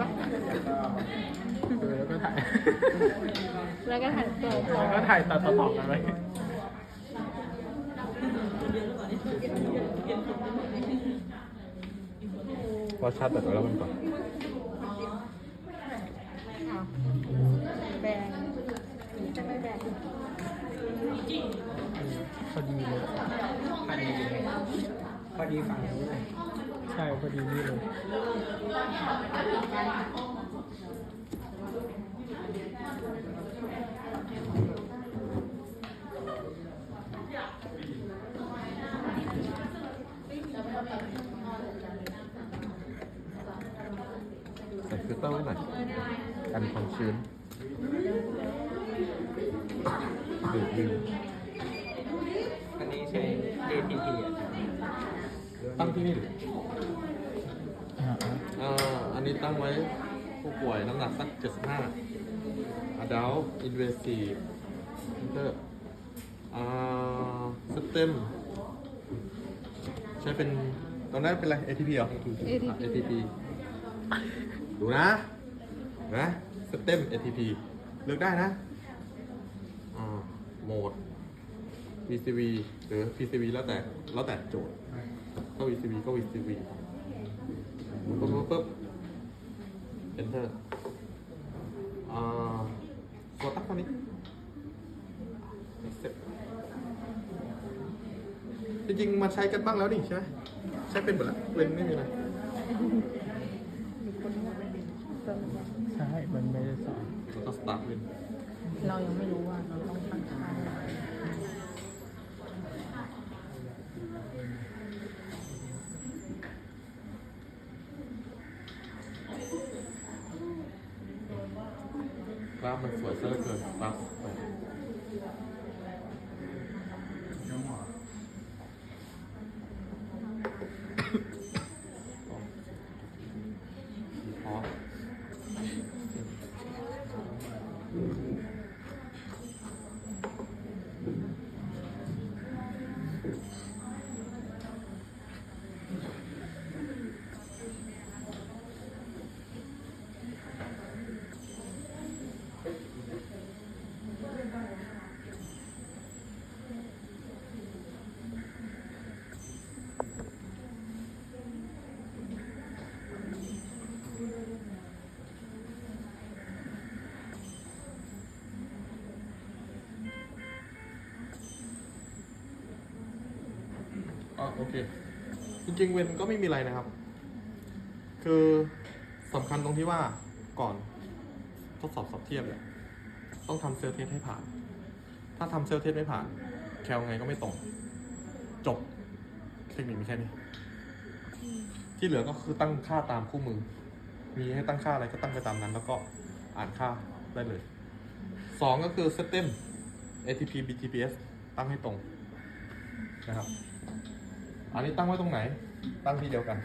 ปะเออแล้วก็ถ่าย แล้วก็ถ่ายตัวโปรแล้วก็ถ่ายตัดต่อๆกันไปพอชาร์จแบตไว้แล้วมันก่อนอ้าวแบงจะไม่แบงพอดีเลยพอดีพอดีฝั่งนู้นเลย ใช่พอดีนี่เลยใส่ฟิลเตอร์ไว้หน่อยกันความชื้นดูดวิวอันนี้ใช้ ATP อะตั้งที่นี่หรือ ตั้งไว้ผู้ป่วยน้ำหนักสัก 75 adult invasive center อ่า system ใช้เป็น ตอนนั้นเป็นอะไร ATP เหรอ ATP เอทีอะ ATP ดูนะ นะ system ATP เลือกได้นะอ่าโหมด VCV หรือ PCV แล้วแต่ แล้วแต่โจทย์ ก็ VCV ก็ VCV ปุ๊บปุ๊บปุ๊บ enter อ่าขอตั้งเท่านี้ accept จริงๆมาใช้กันบ้างแล้วนี่ใช่ไหมใช้เป็นหมดแล้วเว้นไม่มีอะไรมีคนบอกตัวมันใช่ มันไม่ได้สอนแล้วก็ start เว้นเรายังไม่รู้ว่าเราต้องตั้งค่าอะไร กราฟมันสวย ซะเหลือเกินกราฟไปพอ อ๋อโอเค จริงๆเวนก็ไม่มีอะไรนะครับ คือสำคัญตรงที่ว่าก่อนทดสอบสอบเทียบเนี่ยต้องทำเซลล์เทสให้ผ่าน ถ้าทำเซลล์เทสไม่ผ่าน แคลไงก็ไม่ตรง จบ เทคนิคมีแค่นี้ ที่เหลือก็คือตั้งค่าตามคู่มือ มีให้ตั้งค่าอะไรก็ตั้งไปตามนั้น แล้วก็อ่านค่าได้เลย สองก็คือ System ATP BTPS ตั้งให้ตรงนะครับ อันนี้ตั้งไว้ตรงไหน ตั้งที่เดียวกัน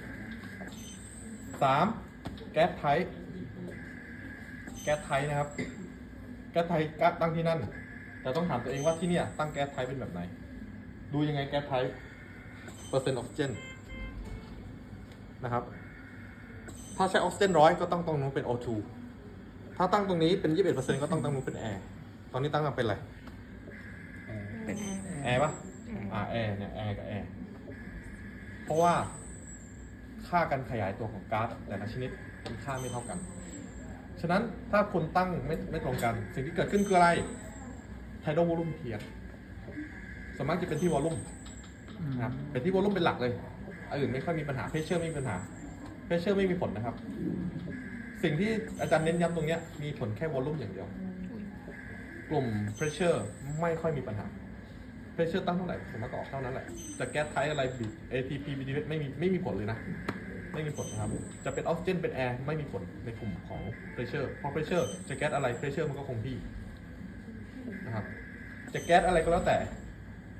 สามแก๊สไทป์แก๊สไทป์นะครับ แก๊สไทป์ก็ตั้งที่นั่น แต่ต้องถามตัวเองว่าที่เนี่ยตั้งแก๊สไทป์เป็นแบบไหน ดูยังไงแก๊สไทป์เปอร์เซ็นต์ออกซิเจนนะครับ ถ้าใช้ออกซิเจนร้อยก็ต้องตรงนู้นเป็น O2 ถ้าตั้งตรงนี้เป็น 21%ก็ต้องตั้งตรงนู้นเป็นแอร์ตอนนี้ตั้งมาเป็นอะไรเออเป็นแอร์ปะอ่าแอร์เนี่ยแอร์กับแอร์ เพราะว่าค่าการขยายตัวของก๊าซแต่ละชนิดมีค่าไม่เท่ากัน ฉะนั้นถ้าคุณตั้งไม่ไม่ตรงกัน สิ่งที่เกิดขึ้นคืออะไรไทโดวอลุ่มเพียสวนมากจะเป็นที่วอลุ่มนะครับเป็นที่วอลุ่มเป็นหลักเลยอันอื่นไม่ค่อยมีปัญหาเพชเชอร์ไม่มีปัญหาเพชเชอร์ไม่มีผลนะครับ สิ่งที่อาจารย์เน้นย้ำตรงเนี้ยมีผลแค่วอลุ่มอย่างเดียว กลุ่ม pressure ไม่ค่อยมีปัญหา pressure ตั้งเท่าไหร่ผมว่าก็ออกเท่านั้นแหละจะแก๊สไทป์อะไรบิ ATP BTP ไม่มีไม่มีผลเลยนะ ไม่มีผลนะครับ จะเป็นออกซิเจนเป็นแอร์ไม่มีผลในกลุ่มของ pressure เพราะ pressure จะแก๊สอะไร pressure มันก็คงที่นะครับจะแก๊สอะไรก็แล้วแต่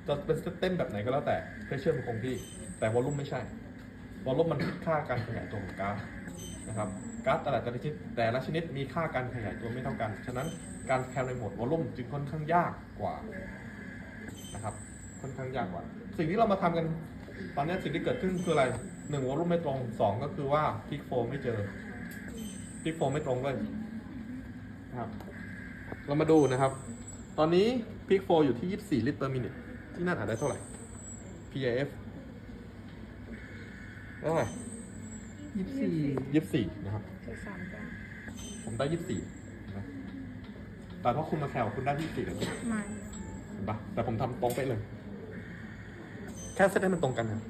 จะเป็นสเต็มแบบไหนก็แล้วแต่ pressure มันคงที่ แต่วอลลุ่มไม่ใช่วอลลุ่มมันคิดค่าการขยายตัวของก๊าซนะครับก๊าซแต่ละชนิดแต่ละชนิดมีค่าการขยายตัวไม่เท่ากัน ฉะนั้นการแคลในหมดวอลลุ่มจึงค่อนข้างยากกว่า นะครับค่อนข้างยากกว่า สิ่งที่เรามาทำกัน ตอนนี้สิ่งที่เกิดขึ้นคืออะไรหนึ่งวอลลุ่มไม่ตรงสองก็คือว่าพิกโฟไม่เจอพิกโฟไม่ตรงเลยนะครับ เรามาดูนะครับ ตอนนี้พิกโฟอยู่ที่ 24 ลิตร per minute ที่นั่นอ่านได้เท่าไหร่ PIF ได้เท่าไหร่ยี่สิบสี่24นะครับคือสามเก้าผมได้24นะแต่ถ้าคุณมาแคลคุณได้24เลยไม่เห็ นปะแต่ผมทำตรงไปะเลย แค่เซตให้มันตรงกันนะ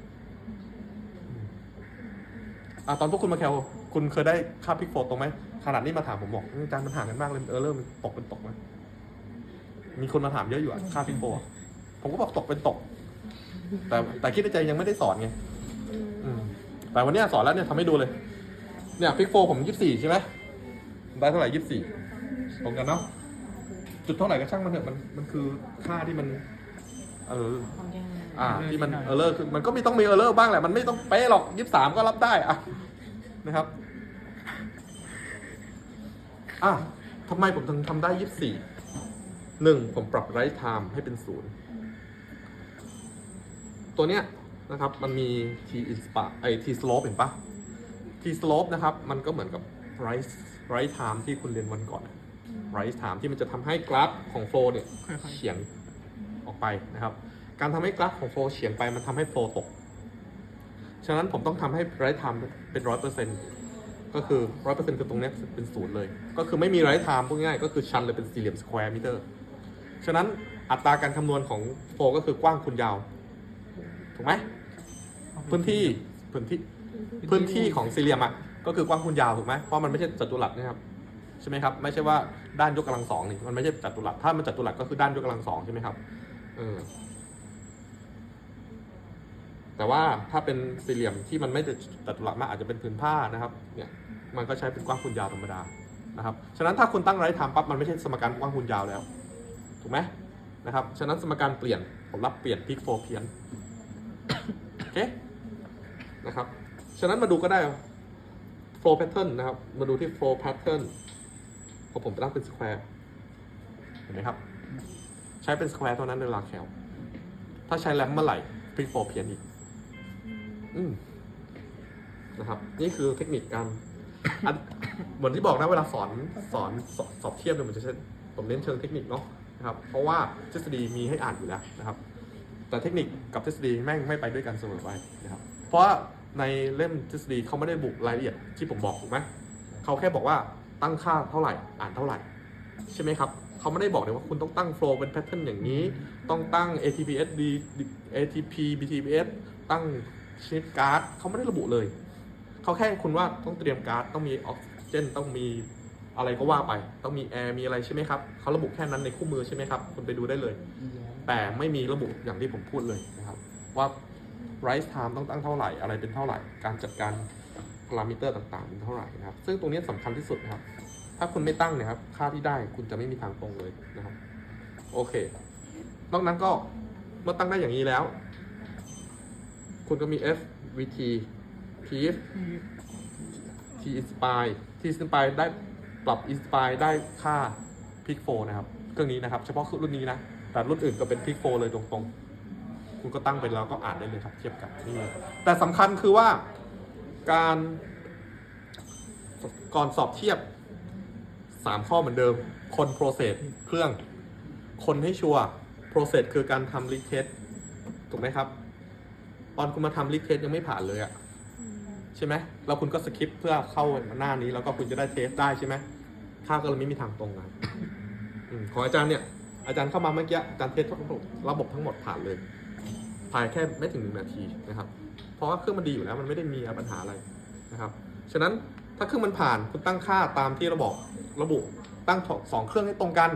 อืมอะตอนพวกคุณมาแคลคุณเคยได้ค่าพิกโฟตรงไหมขนาดนี้มาถามผมบอกอาจารย์มันห่างกันมากเลยเออเริ่มนตกเป็นตกนะมีคนมาถามเยอะอยู่อะค่าพิกโฟอะผมก็บอกตกเป็นตก แต่แต่คิดในใจยังไม่ได้สอนไงอืมอืมแต่วันเนี้ยสอนแล้วเนี่ยทำให้ดูเลย เนี่ยพิกโฟผมยี่สิบสี่ใช่ไหมได้เท่าไหร่ยี่สิบสี่ตรงกันเนาะ จุดเท่าไหร่ก็ช่างมันเถอะมันมันคือค่าที่มัน เออ อ่า ที่มันเออเลอร์คือมันก็มีต้องมีเออเลอร์บ้างแหละมันไม่ต้องเป๊ะหรอกยี่สิบสามก็รับได้อะนะครับ อะทำไมผมถึงทำได้ยี่สิบสี่หนึ่งผมปรับไรท์ไทม์ให้เป็นศูนย์ตัวเนี้ยนะครับ มันมี t inspire ไอ t slope เห็นปะ t slope นะครับ มันก็เหมือนกับ right right time ที่คุณเรียนวันก่อน right time ที่มันจะทำให้กราฟของ flow เนี่ยค่อยๆเฉียงออกไปนะครับ การทำให้กราฟของ flow เฉียงไปมันทำให้ flow ตก ฉะนั้นผมต้องทำให้ right time เป็นร้อยเปอร์เซ็นต์ก็คือร้อยเปอร์เซ็นต์คือตรงเนี้ยเป็นศูนย์เลย ก็คือไม่มี right time พูดง่ายๆก็คือชันเลยเป็นสี่เหลี่ยม square meter ฉะนั้นอัตราการคำนวณของ flow ก็คือกว้างคูณยาว ถูกไหมพื้นที่พื้นที่พื้นที่ของสี่เหลี่ยมอะก็คือกว้างคูณยาวถูกไหมเพราะมันไม่ใช่จัตุรัสนะครับ ใช่ไหมครับ ไม่ใช่ว่า ด้านยกกำลังสองนี่มันไม่ใช่จัตุรัสถ้ามันจัตุรัสก็คือด้านยกกำลังสองใช่ไหมครับเออแต่ว่าถ้าเป็นสี่เหลี่ยมที่มันไม่ได้จัตุรัสมากอาจจะเป็นผืนผ้านะครับ เนี่ยมันก็ใช้เป็นกว้างคูณยาวธรรมดานะครับฉะนั้นถ้าคุณตั้งไรท์ไทม์ปั๊บมันไม่ใช่สมการกว้างคูณยาวแล้วถูกไหมนะครับฉะนั้นสมการเปลี่ยนผมรับเปลี่ยนพิกโฟเพียนโอเคนะครับฉะนั้นมาดูก็ได้ flow pattern นะครับ มาดูที่ flow pattern พอผมตั้งเป็น square เห็นไหมครับ ใช้เป็น square เท่านั้นในลาแคลถ้าใช้แรมเมื่อไหร่ pre flow เพียนอีก อืมนะครับ นี่คือเทคนิคการอันเหมือนที่บอกนะเวลาสอนสอนสอบสอบเทียบเนี่ยมันจะใช้ผมเน้นเชิงเทคนิคเนาะนะครับ เพราะว่าทฤษฎีมีให้อ่านอยู่แล้วนะครับ แต่เทคนิคกับทฤษฎีแม่งไม่ไปด้วยกันเสมอไปนะครับ เพราะในเล่มทฤษฎีเขาไม่ได้บุกรายละเอียดที่ผมบอกถูกไหมเขาแค่บอกว่า ตั้งค่าเท่าไหร่ อ่านเท่าไหร่ ใช่ไหมครับเขาไม่ได้บอกเลยว่าคุณต้องตั้งโฟล์เป็นแพทเทิร์นอย่างนี้ ต้องตั้ง ATPS D ATP BTPS ตั้งชนิดการ์ดเขาไม่ได้ระบุเลย เขาแค่คุณว่าต้องเตรียมการ์ดต้องมีออกซิเจนต้องมีอะไรก็ว่าไป ต้องมีแอร์มีอะไรใช่ไหมครับเขาระบุแค่นั้นในคู่มือใช่ไหมครับคุณไปดูได้เลย แต่ไม่มีระบุอย่างที่ผมพูดเลยนะครับ ว่า rise time ต้องตั้งเท่าไหร่อะไรเป็นเท่าไหร่ การจัดการ พารามิเตอร์ต่างๆเป็นเท่าไหร่นะครับ ซึ่งตรงนี้สำคัญที่สุดนะครับ ถ้าคุณไม่ตั้งเนะครับ ค่าที่ได้คุณจะไม่มีทางตรงเลยนะครับ โอเคนอกนั้นก็เมื่อตั้งได้อย่างนี้แล้ว คุณก็มี F VT P T inspire T inspire ได้ปรับ inspire ได้ค่า pick 4นะครับ เครื่องนี้นะครับ เฉพาะรุ่นนี้นะ แต่รุ่นอื่นก็เป็น pick 4เลยตรงๆ คุณก็ตั้งไปแล้วก็อ่านได้เลยครับ เทียบกันนี่แต่สำคัญคือว่า การก่อนสอบเทียบ 3 ข้อเหมือนเดิม คน process เครื่อง คนให้ชัวร์ process คือการทำ leak test ถูกไหมครับ ตอนคุณมาทำ leak test ยังไม่ผ่านเลยอะใช่ไหมแล้วคุณก็สคิปเพื่อเข้าหน้านี้ แล้วก็คุณจะได้เทสได้ใช่ไหมค่าก็เลยไม่มีทางตรงกันอืมของอาจารย์เนี่ย อาจารย์เข้ามาเมื่อกี้อาจารย์เทสทั้งระบบทั้งหมดผ่านเลยภายแค่ไม่ถึงหนึ่งนาทีนะครับ เพราะว่าเครื่องมันดีอยู่แล้วมันไม่ได้มีปัญหาอะไรนะครับ ฉะนั้นถ้าเครื่องมันผ่านคุณตั้งค่าตามที่เราบอกระบุตั้งสองเครื่องให้ตรงกัน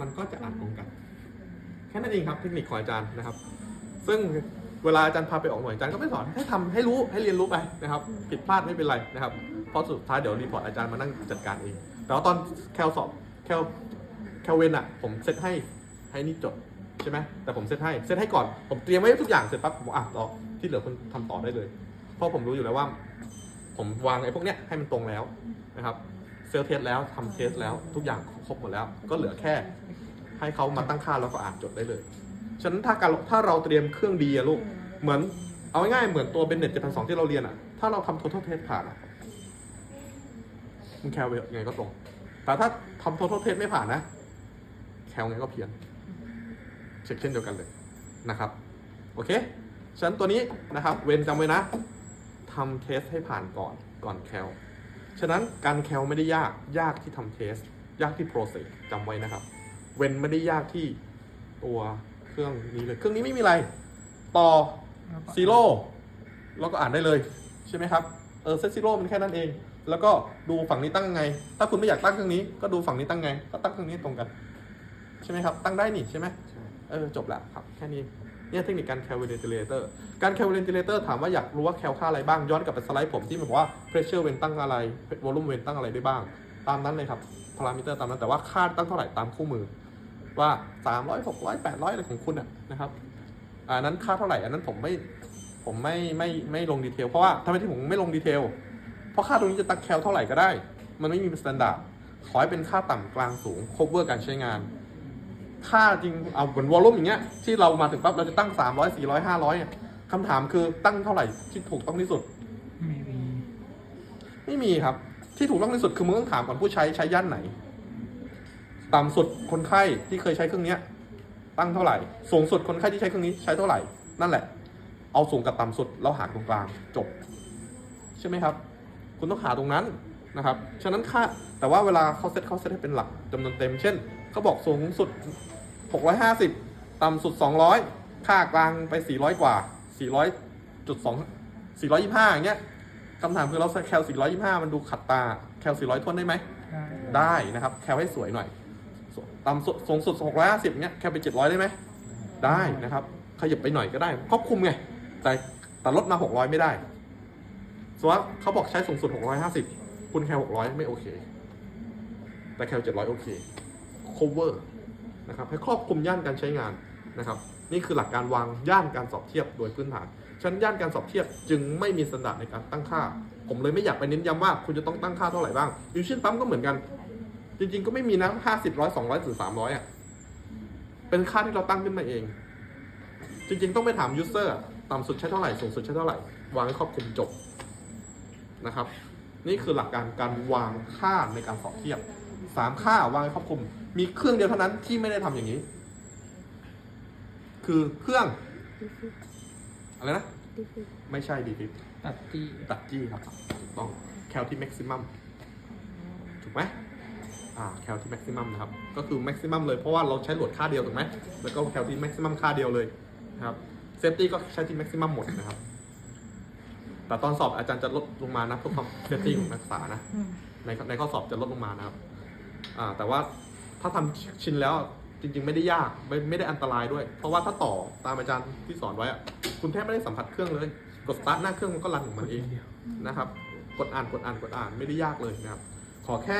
มันก็จะอ่านตรงกัน แค่นั้นเองครับเทคนิคของอาจารย์นะครับ ซึ่งเวลาอาจารย์พาไปออกหน่วยอาจารย์ก็ไม่สอนให้ทำให้รู้ให้เรียนรู้ไปนะครับ ผิดพลาดไม่เป็นไรนะครับเพราะสุดท้ายเดี๋ยวรีพอร์ตอาจารย์มานั่งจัดการเองแต่ว่าตอนแคลสอบแคลแคลเวนอะผมเซตให้ให้นี่จด ช่ไหมแต่ผมเซตให้เซตให้ก่อนผมเตรียมไว้ทุกอย่างเสร็จปั๊บผมอะต่อที่เหลือคุณทำต่อได้เลย เพราะผมรู้อยู่แล้วว่า ผมวางไอ้พวกเนี้ยให้มันตรงแล้วนะครับเซลเทสแล้วทำเทสแล้วทุกอย่างครบหมดแล้ว ก็เหลือแค่ ให้เขามาตั้งค่าแล้วก็อ่านจดได้เลยฉะนั้นถ้าการถ้าเราเตรียมเครื่องดีอะลูกเหมือนเอาง่ายๆเหมือนตัวเบนเน็ตเจ็ดพันสองที่เราเรียนอะถ้าเราทำ total test ผ่านอะคุณแคลไปยังไงก็ตรง แต่ถ้าทำ total test ไม่ผ่านนะ แคลไงก็เพี้ยน เช็คเช่นเดียวกันเลยนะครับโอเคฉะนั้นตัวนี้นะครับเวนจำไว้นะทำเทสให้ผ่านก่อนก่อนแคลฉะนั้นการแคลไม่ได้ยากยากที่ทำเทส ยากที่ process จำไว้นะครับ เวนไม่ได้ยากที่ตัวเครื่องนี้เลย เครื่องนี้ไม่มีอะไร ต่อซีโร่แล้วก็อ่านได้เลยใช่ไหมครับเออเซตซีโร่มันแค่นั้นเอง แล้วก็ดูฝั่งนี้ตั้งยังไง ถ้าคุณไม่อยากตั้งเครื่องนี้ ก็ดูฝั่งนี้ตั้งไง ก็ตั้งเครื่องนี้ตรงกัน ใช่ไหมครับ ตั้งได้นี่ใช่ไหม เออจบละครับ แค่นี้เนี่ยเทคนิคการ calculator การ calculator ถามว่าอยากรู้ว่าแคลค่าอะไรบ้าง ย้อนกลับไปสไลด์ผมที่มันบอกว่า pressure เว้นตั้งอะไร volume เว้นตั้งอะไรได้บ้าง ตามนั้นเลยครับ parameter ตามนั้น แต่ว่าค่าตั้งเท่าไหร่ตามคู่มือ ว่า 300 600 800 อะไรของคุณอะนะครับอันนั้นค่าเท่าไหร่ อันนั้นผมไม่ ผมไม่ไม่ไม่ลงดีเทล เพราะว่าทำไมที่ผมไม่ลงดีเทล เพราะค่าตรงนี้จะตั้งแคลเท่าไหร่ก็ได้ มันไม่มีเป็น standard ขอให้เป็นค่าต่ำกลางสูง cover การใช้งาน ค่าจริงเอาเหมือนวอลลุ่มอย่างเงี้ยที่เรามาถึงปั๊บเราจะตั้ง 300 400 500เนี่ยคำถามคือตั้งเท่าไหร่ที่ถูกต้องที่สุด ไม่มี ไม่มีครับ ที่ถูกต้องที่สุดคือมึงต้องถามก่อนผู้ใช้ใช้ย่านไหน ต่ำสุดคนไข้ที่เคยใช้เครื่องเนี้ย ตั้งเท่าไหร่ สูงสุดคนไข้ที่ใช้เครื่องนี้ใช้เท่าไหร่ นั่นแหละ เอาสูงกับต่ำสุดแล้วหารตรงกลางจบ ใช่ไหมครับ คุณต้องหาตรงนั้นนะครับ ฉะนั้นค่าแต่ว่าเวลาเขาเซตเขาเซตให้เป็นหลักจำนวนเต็ม เช่นเขาบอกสูงสุด 650 ต่ำสุด 200 ค่ากลางไป 400 กว่า 400จุด2 425 อย่างเงี้ยคำถามคือเราแคล 425 มันดูขัดตา แคล 400ทวนได้ไหม ได้ได้นะครับ แคลให้สวยหน่อยสต่ำสุดสูงสุด 650เงี้ย แคลไป 700 ได้ไหม ได้นะครับ ขยับไปหน่อยก็ได้ครอบคลุมไง แต่แต่ลดมา 600 ไม่ได้สมมติว่าเขาบอกใช้สูงสุด 650 คุณแคล 600 ไม่โอเค แต่แคล 700 โอเค cover นะครับให้ครอบคลุมย่านการใช้งานนะครับนี่คือหลักการวางย่านการสอบเทียบโดยพื้นฐานฉะนั้นย่านการสอบเทียบจึงไม่มีสแตนดาร์ดในการตั้งค่า ผมเลยไม่อยากไปเน้นย้ำว่าคุณจะต้องตั้งค่าเท่าไหร่บ้างดิวชั่นปั๊มก็เหมือนกัน จริงๆก็ไม่มีนะห้าสิบร้อยสองร้อยหรือสามร้อยอะเป็นค่าที่เราตั้งขึ้นมาเอง จริงๆต้องไปถามยูเซอร์ต่ำสุดใช้เท่าไหร่สูงสุดใช้เท่าไหร่ วางให้ครอบคลุมจบนะครับ นี่คือหลักการการวางค่าในการสอบเทียบสามค่าวางให้ครอบคลุม มีเครื่องเดียวเท่านั้นที่ไม่ได้ทำอย่างนี้ คือเครื่อง อะไรนะ ไม่ใช่ดีฟิปตัดที่ตัดจี้ครับถูกต้องแคลที่แม็กซิมัมถูกไหมอ่าแคลที่แม็กซิมัมนะครับ ก็คือแม็กซิมัมเลยเพราะว่าเราใช้โหลดค่าเดียวถูกไหมแล้วก็แคลที่แม็กซิมัมค่าเดียวเลยนะครับเซฟตี้ก็ใช้ที่แม็กซิมัมหมดนะครับ แต่ตอนสอบอาจารย์จะลดลงมานะเพื่อความเซฟตี้ของนักศึกษานะในในข้อสอบจะลดลงมานะครับ อ่า แต่ว่า ถ้าทำชินแล้วจริง ๆ ไม่ได้ยากไม่ไม่ได้อันตรายด้วย เพราะว่าถ้าต่อตามอาจารย์ที่สอนไว้อะคุณแทบไม่ได้สัมผัสเครื่องเลย กดสตาร์ทหน้าเครื่องมันก็รันของมันเองนะครับ กดอ่านกดอ่านกดอ่านไม่ได้ยากเลยนะครับ ขอแค่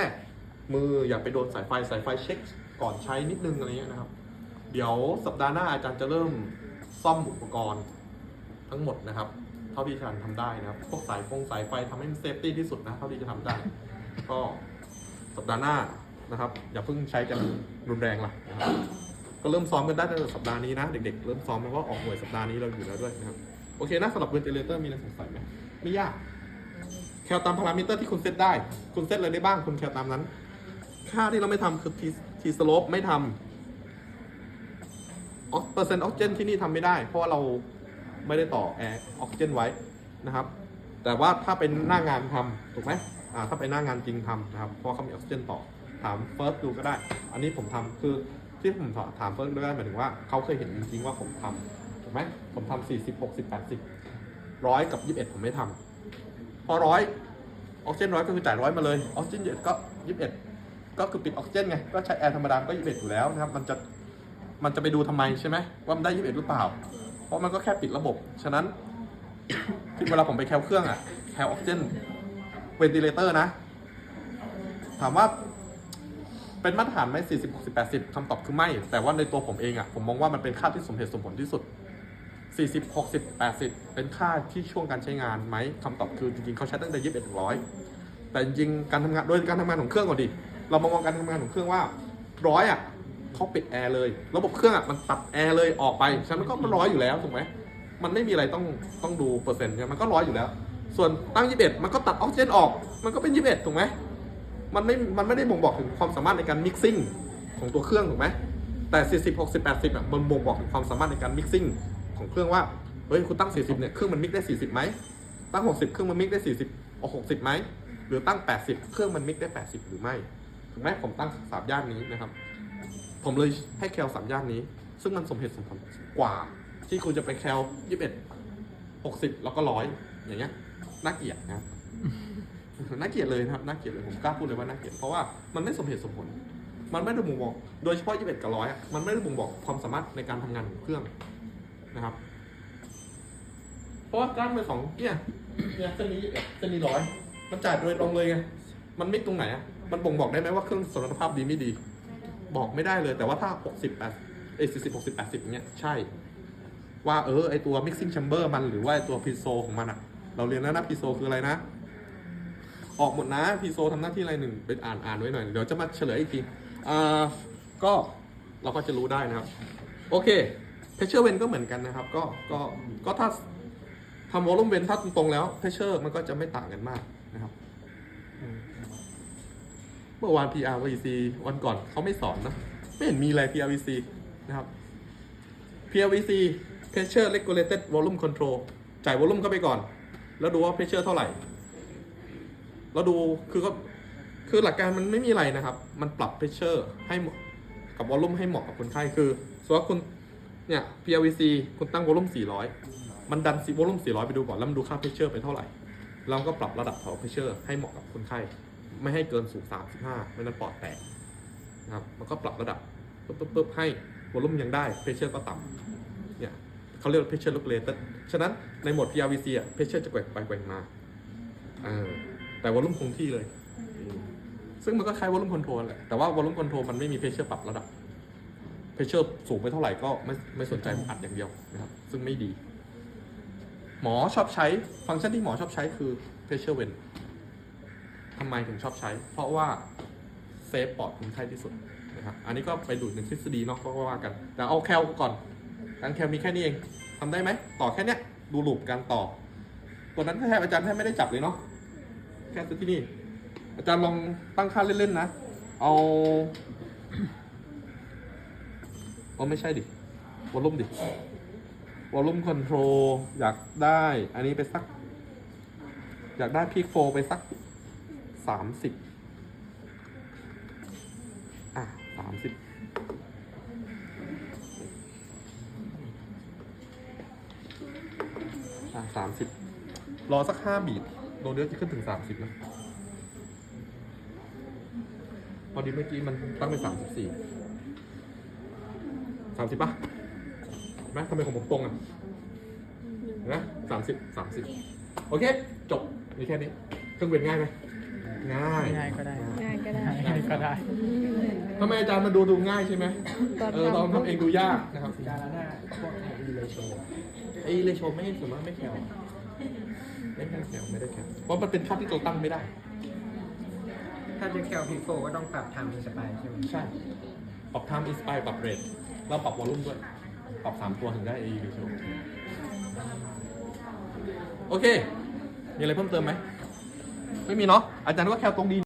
มืออย่าไปโดนสายไฟสายไฟเช็คก่อนใช้นิดนึงอะไรเงี้ยนะครับ เดี๋ยวสัปดาห์หน้าอาจารย์จะเริ่มซ่อมอุปกรณ์ทั้งหมดนะครับ เท่าที่อาจารย์ทำได้นะครับพวกสายฟงสายไฟทำให้มันเซฟตี้ที่สุดนะเท่าที่จะทำได้ ก็สัปดาห์หน้า นะครับ อย่าเพิ่งใช้กันรุนแรงล่ะนะครับก็เริ่มซ้อมกันได้ตั้งแต่สัปดาห์นี้นะ เด็กๆ เริ่มซ้อมแล้วก็ออกหน่วยสัปดาห์นี้เราอยู่แล้วด้วยนะครับโอเคนะสำหรับเวนติเลเตอร์มีอะไรสงสัยไหมไม่ยาก แคลตามพารามิเตอร์ที่คุณเซตได้ คุณเซตเลยได้บ้างคุณแคลตามนั้น ค่าที่เราไม่ทำคือทีทีสโลปไม่ทำออกเปอร์เซ็นต์ออกซิเจนที่นี่ทำไม่ได้ เพราะว่าเราไม่ได้ต่อแอร์ออกซิเจนไว้นะครับ แต่ว่าถ้าเป็นหน้างานทำถูกไหมอ่าถ้าเป็นหน้างานจริงทำนะครับเพราะเขามีออกซิเจนต่อ ถามเฟิร์สดูก็ได้ อันนี้ผมทำคือที่ผมถามเฟิร์สดูได้หมายถึงว่าเขาเคยเห็นจริงๆว่าผมทำถูกไหมผมทำสี่สิบหกสิบแปดสิบร้อยกับยี่สิบเอ็ดผมไม่ทำพอร้อยออกซิเจนร้อยก็คือจ่ายร้อยมาเลยออกซิเจนเยอะก็ยี่สิบเอ็ดก็คือปิดออกซิเจนไงก็ใช้แอร์ธรรมดาก็ยี่สิบเอ็ดอยู่แล้วนะครับมันจะมันจะไปดูทำไมใช่ไหมว่ามันได้ยี่สิบเอ็ดหรือเปล่า เพราะมันก็แค่ปิดระบบ ฉะนั้นที่เวลาผมไปแคลเครื่องอะแคลออกซิเจนเวนติเลเตอร์นะ ถามว่า เป็นมาตรฐานไหม40 60 80คำตอบคือไม่ แต่ว่าในตัวผมเองอะผมมองว่ามันเป็นค่าที่สมเหตุสมผลที่สุด40 60 80เป็นค่าที่ช่วงการใช้งานไหมคำตอบคือจริงๆเขาใช้ตั้งแต่21ถึง100แต่จริงการทำงานโดยการทำงานของเครื่องก่อนดิเรามามองการทำงานของเครื่องว่าร้อยอะเขาปิดแอร์เลย ระบบเครื่องอะมันตัดแอร์เลยออกไปฉะนั้นมันก็มันร้อยอยู่แล้วถูกไหมมันไม่มีอะไรต้องต้องดูเปอร์เซ็นต์ใช่มันก็ร้อยอยู่แล้ว ส่วนตั้ง21มันก็ตัดออกซิเจนออก มันก็เป็น21ถูกไหม มันไม่ มันไม่ได้บ่งบอกถึงความสามารถในการมิกซิ่งของตัวเครื่องถูกไหมแต่40 60 80อะมันบ่งบอกถึงความสามารถในการมิกซิ่งของเครื่องว่า เฮ้ย คุณตั้ง 40เนี่ย เครื่องมันมิกได้ 40ไหมตั้ง 60 เครื่องมันมิกได้ 40เอา60ไหม หรือตั้ง 80 เครื่องมันมิกได้ 80 หรือไม่ ถูกไหมผมตั้งสามย่านนี้นะครับ ผมเลยให้แคลสามย่านนี้ ซึ่งมันสมเหตุสมผลกว่า ที่คุณจะไปแคล21 60 แล้วก็ร้อยอย่างเงี้ย น่าเกลียดนะ น่าเกลียดเลยนะครับน่าเกลียดเลยผมกล้าพูดเลยว่าน่าเกลียดเพราะว่ามันไม่สมเหตุสมผล มันไม่ได้บ่งบอก โดยเฉพาะ21กับร้อยมันไม่ได้บ่งบอกความสามารถในการทำงานของเครื่องนะครับ เพราะว่าการเป็นของเนี่ยเนี่ยเส้นนี้เส้นนี้ร้อยมันจ่ายโดยตรงเลยไงมันมิกตรงไหนอะมันบ่งบอกได้ไหมว่าเครื่องสมรรถภาพดีไม่ดี บอกไม่ได้เลย แต่ว่าถ้า 60 8เอ้ย40 60 80เงี้ยใช่ ว่าเออไอตัว mixing chamber มันหรือว่าไอตัว piezo ของมันอะ เราเรียนแล้วนะ piezo คืออะไรนะ ออกหมดนะ piezo ทำหน้าที่อะไรหนึ่งเป็นอ่านอ่านไว้หน่อย เดี๋ยวจะมาเฉลยอีกทีอ่าก็เราก็จะรู้ได้นะครับ โอเค pressure vent ก็เหมือนกันนะครับ ก็ก็ก็ถ้าทำ volume vent ถ้าตรงๆแล้ว pressure มันก็จะไม่ต่างกันมากนะครับเมื่อวาน PRVC วันก่อนเขาไม่สอนนะ ไม่เห็นมีอะไร PRVC นะครับ PLVC Pressure Regulated Volume Control จ่าย volume เข้าไปก่อน แล้วดูว่า pressure เท่าไหร่ แล้วดูคือก็คือหลักการมันไม่มีอะไรนะครับ มันปรับ pressure ให้กับ volume ให้เหมาะกับคนไข้คือสมมติว่าคุณเนี่ย PLVC คุณตั้ง volume 400 มันดัน volume 400 ไปดูก่อนแล้วมันดูค่า pressure ไปเท่าไหร่ เราก็ปรับระดับของ pressure ให้เหมาะกับคนไข้ ไม่ให้เกินสูง 35 ไม่นั้นปอดแตกนะครับมันก็ปรับระดับปุ๊บปุ๊บปุ๊บให้ volume ยังได้ pressure ก็ต่ำเนี่ยเขาเรียกว่า pressure regulated ฉะนั้นในโหมด PRVC อะ pressure จะแกว่งไปแกว่งมาเออ แต่วอลลุ่มคงที่เลย ซึ่งมันก็คล้ายวอลลุ่มคอนโทรลแหละ แต่ว่าวอลลุ่มคอนโทรลมันไม่มี pressure ปรับระดับ pressure สูงไปเท่าไหร่ก็ไม่ไม่สนใจอัดอย่างเดียวนะครับ ซึ่งไม่ดี หมอชอบใช้ ฟังก์ชันที่หมอชอบใช้คือ pressure vent ทำไมถึงชอบใช้ เพราะว่าเซฟปอดคนไข้ที่สุดนะครับ อันนี้ก็ไปดูดในทฤษฎีเนาะก็ว่ากัน แต่เอาแคลก่อนการแคลมีแค่นี้เองทำได้ไหม ต่อแค่เนี้ย ดูลูปการต่อตัวนั้นแทบอาจารย์แทบไม่ได้จับเลยเนาะ แค่ที่นี่ อาจารย์ลองตั้งค่าเล่นๆนะ เอาเอาไม่ใช่ดิวอลลุ่มดิวอลลุ่มคอนโทรลอยากได้ อันนี้ไปสัก อยากได้พีคโฟไปสักสามสิบอะสามสิบอะสามสิบรอสักห้าบีท โดเดียวจะขึ้นถึงสามสิบนะพอดีเมื่อกี้มันตั้งไปสามสิบสี่สามสิบป่ะเห็นไหมทำไมของผมตรงอะเห็นไหมสามสิบสามสิบโอเค จบ มีแค่นี้ เครื่องเวียนง่ายไหมง่ายง่ายก็ได้ง่ายก็ได้ง่ายก็ได้ทำไมอาจารย์มาดูดูง่ายใช่ไหมตอนเออตอนทำเองดูยากนะครับจานละหน้าพวกอีเลโชไอ้เลโชไม่ส่วนมากไม่แคล ไม่แคลแคลไม่ได้แคลเพราะมันเป็นค่าที่เราตั้งไม่ได้ ถ้าจะแคลพีโฟก็ต้องปรับทำอินสปายใช่ไหมใช่ ปรับ time inspire ปรับ rate แล้วปรับ volume ด้วย ปรับสามตัวถึงได้ AE ratio โอเค มีอะไรเพิ่มเติมไหม ไม่มีเนาะ อาจารย์ว่าแคลตรงดี